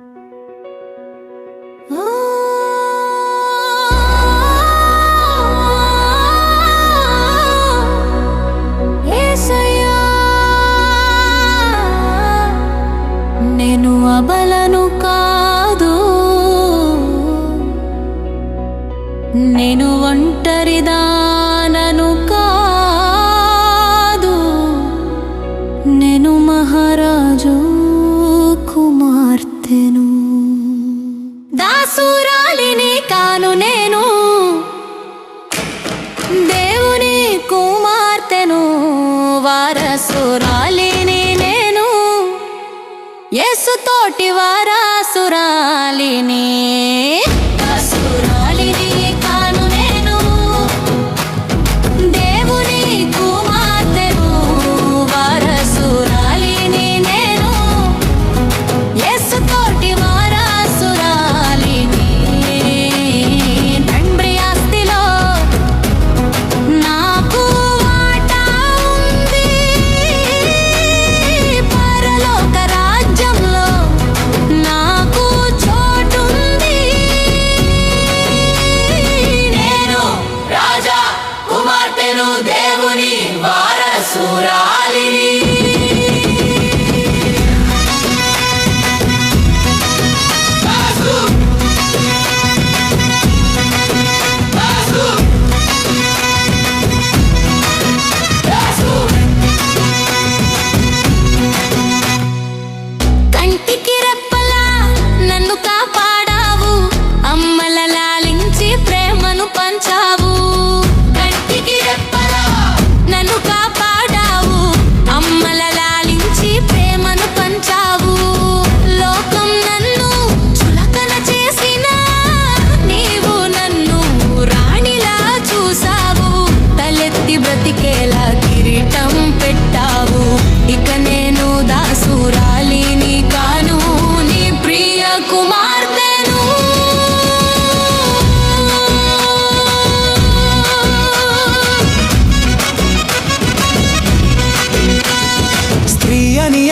నేను అబలను కాదు. నేను ఒంటరిదానను కాదు. నేను మహారాజు. కుమార్తెను దాసురాలిని కాను నేను. దేవుని కుమార్తెను వారసురాలిని నేను. యేసు తోటి వారసురాలిని నేను దేవుని వారసురాలిని.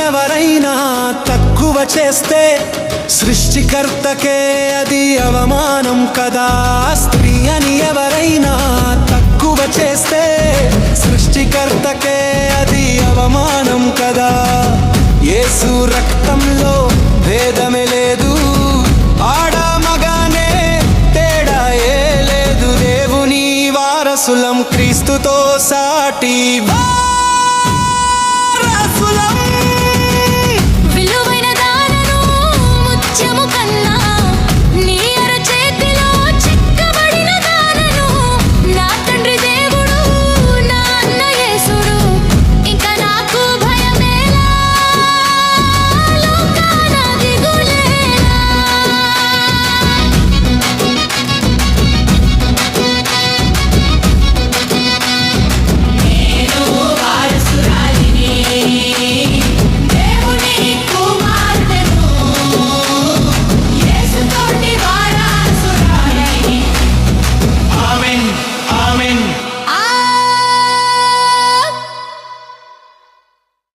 ఎవరైనా తక్కువ చేస్తే సృష్టికర్తకే అది అవమానం కదా. స్త్రీ అని ఎవరైనా తక్కువ చేస్తే సృష్టికర్తకే అది అవమానం కదా. యేసు రక్తంలో భేదమే లేదు. ఆడ మగానే తేడా ఏ లేదు. దేవుని వారసులం క్రీస్తుతో సాటి వారసులం. ちゃかな